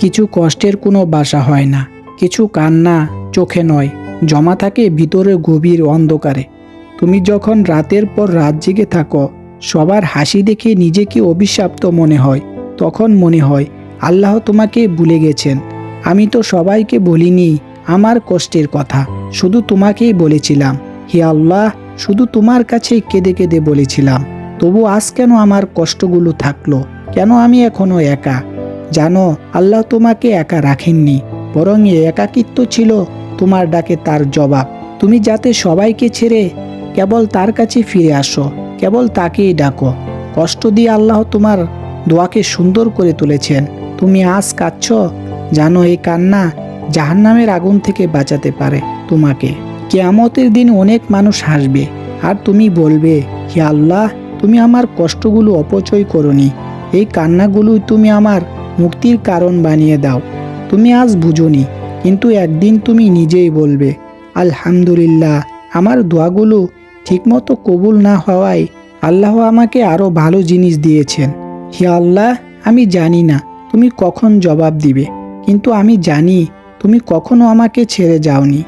কিছু কষ্টের কোনো বাসা হয় না, কিছু কান্না চোখে নয়, জমা থাকে ভিতরে গভীর অন্ধকারে। তুমি যখন রাতের পর রাত জেগে থাকো, সবার হাসি দেখে নিজেকে অভিশাপ্ত মনে হয়। তখন মনে হয়, আল্লাহ তোমাকে ভুলে গেছেন। আমি তো সবাইকে বলিনি, আমার কষ্টের কথা, শুধু তোমাকেই বলেছিলাম। হে আল্লাহ, শুধু তোমার কাছেই কেঁদে কেঁদে বলেছিলাম। তবু আজ কেন আমার কষ্টগুলো থাকল? কেন আমি এখনও একা? জানো, আল্লাহ তোমাকে একা রাখেননি, বরং এ একাকিত্ব ছিল তোমার ডাকে তার জবাব। তুমি যাতে সবাইকে ছেড়ে কেবল তার কাছে ফিরে আসো, কেবল তাকেই ডাকো। কষ্ট দিয়ে আল্লাহ তোমার দোয়াকে সুন্দর করে তুলেছেন। তুমি আজ কাঁদছ জানো এই কান্না জাহান্নামের আগুন থেকে বাঁচাতে পারে তোমাকে। কেয়ামতের দিন অনেক মানুষ হাসবে, আর তুমি বলবে, হে আল্লাহ, তুমি আমার কষ্টগুলো অপচয় করনি। এই কান্নাগুলোই তুমি আমার মুক্তির কারণ বানিয়ে দাও। তুমি আজ বুঝোনি, কিন্তু একদিন তুমি নিজেই বলবে, আলহামদুলিল্লাহ, আমার দোয়াগুলো ঠিকমতো কবুল না হওয়ায় আল্লাহ আমাকে আরও ভালো জিনিস দিয়েছেন। হে আল্লাহ, আমি জানি না তুমি কখন জবাব দিবে, কিন্তু আমি জানি তুমি কখনো আমাকে ছেড়ে যাওনি।